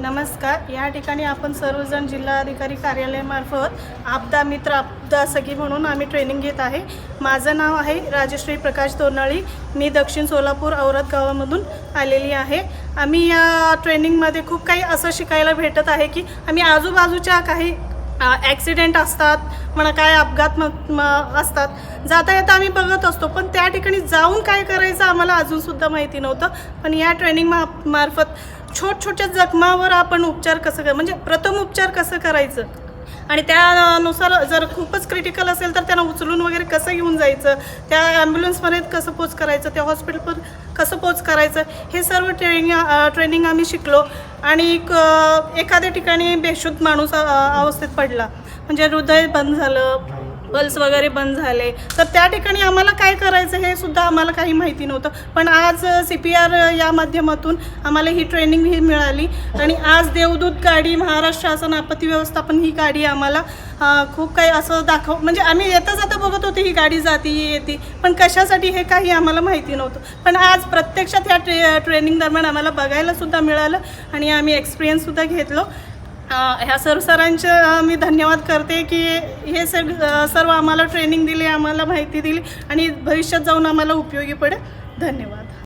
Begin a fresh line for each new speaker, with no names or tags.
नमस्कार. या ठिकाणी आपण सर्वजण जिल्हाधिकारी कार्यालयामार्फत आपदा मित्र आपदा सखी म्हणून आम्ही ट्रेनिंग घेत आहे. माझं नाव आहे राजश्री प्रकाश तोरणाळी मी दक्षिण सोलापूर औरत गावामधून आलेली आहे. आम्ही या ट्रेनिंगमध्ये खूप काही असं शिकायला भेटत आहे की आम्ही आजूबाजूच्या काही ॲक्सिडेंट असतात म्हणा काय अपघात असतात. जाता येता आम्ही बघत असतो पण त्या ठिकाणी जाऊन काय करायचं आम्हाला अजूनसुद्धा माहिती नव्हतं. पण या ट्रेनिंग मा मार्फत छोट छोट्या जखमावर आपण उपचार कसं कर म्हणजे प्रथम उपचार कसं करायचं? आणि त्यानुसार जर खूपच क्रिटिकल असेल तर त्यांना उचलून वगैरे कसं घेऊन जायचं? त्या ॲम्ब्युलन्समध्ये कसं पोच करायचं? त्या हॉस्पिटलवर कसं पोच करायचं? हे सर्व ट्रेनिंग ट्रेनिंग आम्ही शिकलो. आणि क- एखाद्या ठिकाणी बेशुद्ध माणूस अवस्थेत पडला. म्हणजे हृदय बंद झालं पल्स वगैरे बंद झाले. तर त्या ठिकाणी आम्हाला काय करायचं हे सुद्धा आम्हाला काही माहिती नव्हतं. पण आज सी पी आर या माध्यमातून आम्हाला ही ट्रेनिंग ही मिळाली. आणि आज देवदूत गाडी महाराष्ट्र शासन आपत्ती व्यवस्थापन ही गाडी आम्हाला खूप काही असं दाखव म्हणजे आम्ही येता जाता बघत होते ही गाडी जाती येते. पण कशासाठी हे काही आम्हाला माहिती नव्हतं. पण आज प्रत्यक्षात ह्या ट्रे ट्रेनिंग दरम्यान आम्हाला बघायला सुद्धा मिळालं. आणि आम्ही एक्सपिरियन्ससुद्धा घेतलो. ह्या सर्व सरांचे मी धन्यवाद करते की हे सग सर्व आम्हाला ट्रेनिंग दिली आम्हाला माहिती दिली आणि भविष्यात जाऊन आम्हाला उपयोगी पडेल. धन्यवाद.